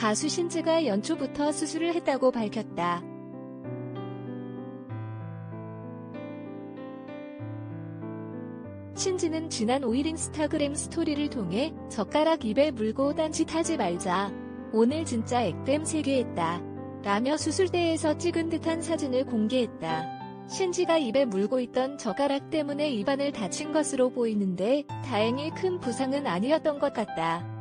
가수 신지가 연초부터 수술을 했다고 밝혔다. 신지는 지난 5일 인스타그램 스토리를 통해 젓가락 입에 물고 딴짓 하지 말자. 오늘 진짜 액땜 3개 했다. 라며 수술대에서 찍은 듯한 사진을 공개했다. 신지가 입에 물고 있던 젓가락 때문에 입안을 다친 것으로 보이는데 다행히 큰 부상은 아니었던 것 같다.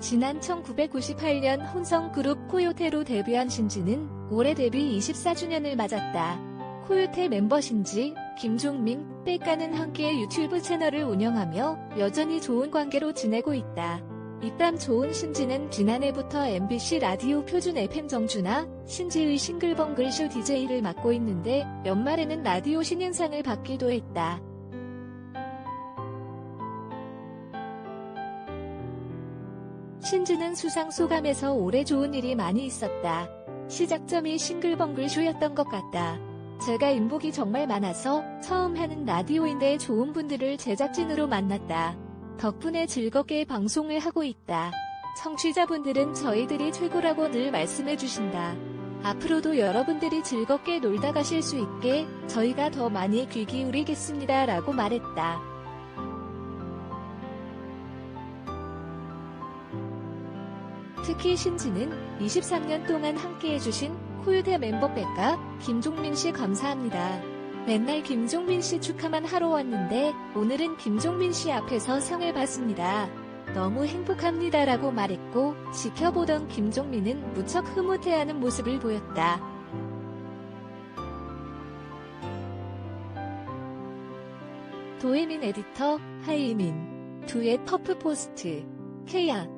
지난 1998년 혼성 그룹 코요테로 데뷔한 신지는 올해 데뷔 24주년을 맞았다. 코요테 멤버 신지, 김종민, 백가는 함께 유튜브 채널을 운영하며 여전히 좋은 관계로 지내고 있다. 입담 좋은 신지는 지난해부터 MBC 라디오 표준 FM 정주나 신지의 싱글벙글 쇼 DJ를 맡고 있는데 연말에는 라디오 신인상을 받기도 했다. 신지는 수상 소감에서 올해 좋은 일이 많이 있었다. 시작점이 싱글벙글 쇼였던 것 같다. 제가 인복이 정말 많아서 처음 하는 라디오인데 좋은 분들을 제작진으로 만났다. 덕분에 즐겁게 방송을 하고 있다. 청취자분들은 저희들이 최고라고 늘 말씀해 주신다. 앞으로도 여러분들이 즐겁게 놀다 가실 수 있게 저희가 더 많이 귀 기울이겠습니다. 라고 말했다. 특히 신지는 23년 동안 함께 해주신 코요대 멤버 백가 김종민 씨 감사합니다. 맨날 김종민 씨 축하만 하러 왔는데 오늘은 김종민 씨 앞에서 상을 받습니다. 너무 행복합니다라고 말했고 지켜보던 김종민은 무척 흐뭇해하는 모습을 보였다. 도혜민 에디터 하이민 두의 퍼프 포스트 케야